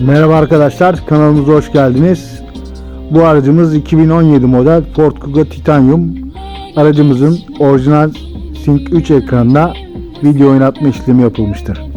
Merhaba arkadaşlar kanalımıza hoş geldiniz. Bu aracımız 2017 model Ford Kuga Titanium. Aracımızın orijinal Sync 3 ekranına video oynatma işlemi yapılmıştır.